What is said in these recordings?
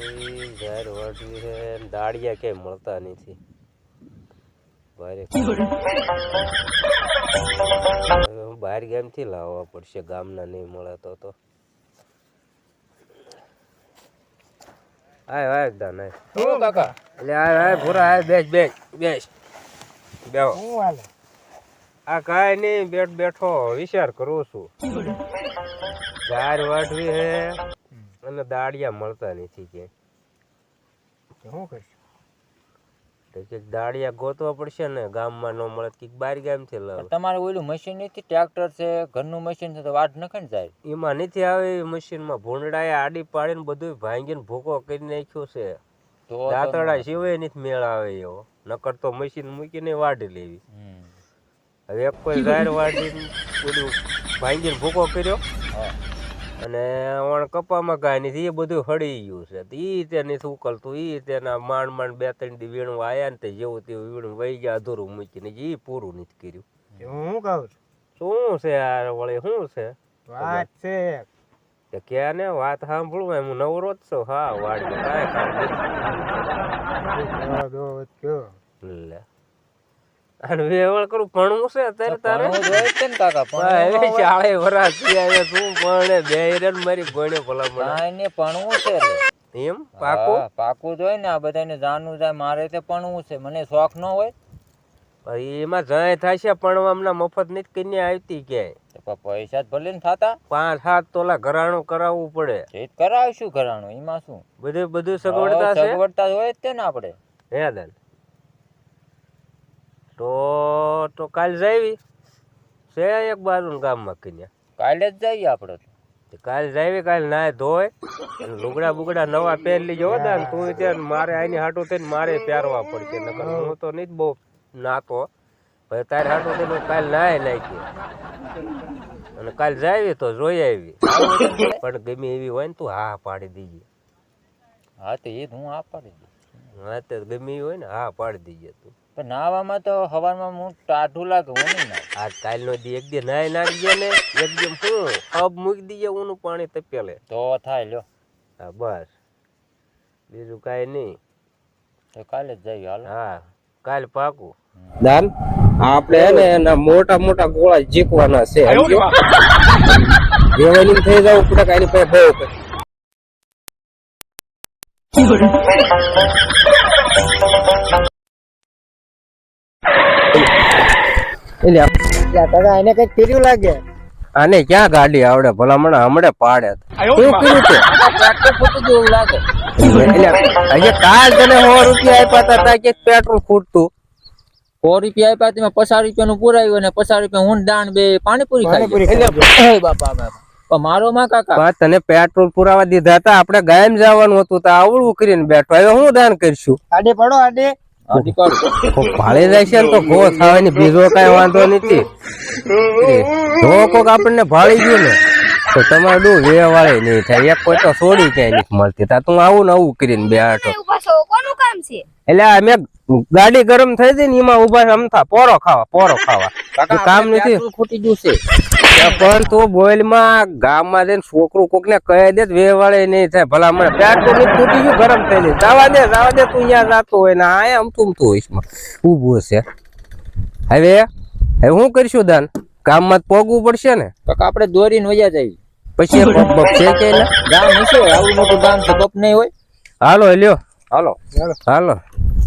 એ ઝાડ વાટવી છે ને દાળિયા ક્યાંય મળતા નથી ભારે હવે બહાર ગામથી લાવવા પડશે ગામના નહીં મળે તો તો આય આય દાન આય શું કાકા એટલે આય આય ભૂરા આય બેસ બેસ બેસ બેહો શું હાલે આ કાંઈ નહીં બેઠ બેઠો વિચાર કરું છું. ઝાડ વાટવી છે અને દાળિયા મળતા નથી કે શું કરશું? તો દાળિયા ગોતવા પડશે ને ગામમાં ન મળે કે બાર ગામથી લાવ. તમારે ઓલું મશીન નથી? ટ્રેક્ટર છે ઘરનું મશીન છે તો વાટ નખે ને સાહેબ? એમાં નથી આવે એ મશીનમાં ભૂંડાએ આડી પાડીને બધું ભાંગીને ભૂકો કરી નાખ્યો છે. તો દાંતડા સિવાય નથી મેળ આવે એવો. નકર તો મશીન મૂકીને વાઢી લેવી. હવે એક કોઈ ગાયર વાઢી ઓલું ભાંગીને ભૂકો કર્યો. હા. અને ઓણ કપામાં કાંઈ નથી એ બધું હળી ગયું છે તો ઈ તે નથી ઉકલતું ઈ તેના માંડ માંડ બે ત્રણ દી વીણું આયા ને તે જેવું તેવું વીણું વહી ગયા અધૂરું મૂકીને ઈ પૂરું નથી કર્યું હું કહું છું શું છે આ વળી શું છે વાત છે કે ને વાત સાંભળું એમ નવરો જ છું હા વાડી કાંઈ કામ નથી લે અને વેવળ કરું ભણવું છે અત્યારે તારે? હોય જ છે ને કાકા હા, ભણવું હવે. ચાળે વરાસ થયા તું ભણે બે મારી ભણે ભલામણ. કાંઈ નહીં ભણવું છે એમ? પાકું? પાકું જ ને આ બધાને જાણવું જાય મારે તે ભણવું છે મને શોખ ન હોય. એમાં જાય થશે પણ હમણાં મફત નથી કરીને આવતી ક્યાંય. પૈસા જ ભલે ને થતા. પાંચ સાત તોલા ઘરાણું કરાવવું પડે. કરાવશું ઘરાણું એમાં શું? બધું બધું સગવડતા સગવડતા હોય જ તે ને આપણે. હે દાન તો તો કાલ જાવી. છે એક બાજુ ગામમાં કન્યા. કાલે જ જઈએ આપણે તો. કાલ જાવી કાલ નાય ધોય. અને લુગડા બુગડા નવા પહેરલી લીજો દા દાન તું ત્યાં મારે આની હાટું થઈને મારે પહેરવા પડશે. નકર હું તો નહીં બહુ નાતો. પછી તારે હાટું થઈને કાલ નાય નાખી. અને કાલ જાવી તો જોઈ આવી. પણ ગમે એવી હોય ને તું હા પાડી દઈએ હા તો એ જ હું હા પાડી દઈશ હા તો ગમે એવી હોય ને હા પાડી દઈએ તું. પણ નાવામાં તો હવારમાં હું ટાઢું લાગે હું નહીં નાહું. આ કાલનો દી એક દી નાય નાખી ગયા ને એકદમ શું અબ મૂકી દીજે ઊનું પાણી તપેલે તો થાય લ્યો. હા બસ. બીજું કાંઈ નહીં. તો કાલે જ જઈએ હાલ. હા કાલ પાકું. દાન આપણે હે ને એના મોટા મોટા ગોળા જીકવાના છે જેવાની થઈ જવું પડે કાંઈ પાસે બહુ એટલે કાકા એને કંઈક કર્યું લાગે. આને ક્યાં ગાડી આવડે? ભલામણ હમણે પાડે શું કર્યું તે? જેવું લાગે એટલે કાલ તને સો રૂપિયા આપ્યા હતા કે પેટ્રોલ ખૂટતું. સો રૂપિયા આપ્યા તેમાં પચાસ રૂપિયાનું પુરાયું અને પચાસ રૂપિયા હું દાન દાણ બે પાણીપુરી ખાઈ બાપા બાપા. મારો માં કાકા? તને પેટ્રોલ પુરાવા દીધા હતા આપણે ગાયમ જવાનું હતું તો આવડું કરીને બેઠો. હવે હું દાન કરીશું? આડે પડો આડે. ભાળી જાય છે ને તો ઘો થવાની બીજો કઈ વાંધો નથી. જો કોક આપણને ભાળી ગયું ને તો તમારે ડો વેવાળે નહીં થાય. એક કોઈ તો સોડી ક્યાંય નથી મળતી. તા તું આવું ને આવું કરીને બેઠો ઊભા છો. કોનું એટલે અમે ગાડી ગરમ થઈ હતી ને એમાં ઊભા અમથા પોરો ખાવા પોરો ખાવા. કામ નથી. ખૂટી ગયું છે. પણ તું બોઈલમાં ગામમાં જઈને છોકરું કોક ને કહી દે તો વેવાળે નહીં થાય. ભલા મને પેટ્રોલની તૂટી ગયું ગરમ થઈ જાય જવા દે જવા દે તું અહીંયા જાતો હોય ને આ અમતું અમતું હોઈશ ઊભું છે. હવે હવે હું કરીશું દાન? ગામમાં જ પોગવું પડશે ને? કાકા આપણે દોરીને વયા જઈએ. પછી બપ છે કે ગામ હશે આવું મોટું ગામ તો બપ નહીં હોય. હાલો લ્યો. હાલો. હાલો.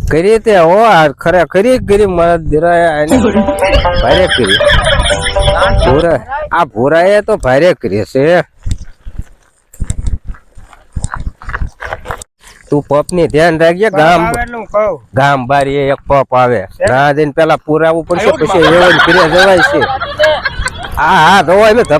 કરી તે હો ખરે કરી કરી મારા દીરા ભારે કરી. ભોરા આ ભૂરાએ તો ભારે કરી છે તું પપની ધ્યાન રાખજે ગામ ગામ બારી એક પપ આવે. ના જઈને પેલા પુરાવું પડશે પછી એવું ફરી જવાય છે. હા હા હવે ધક્કો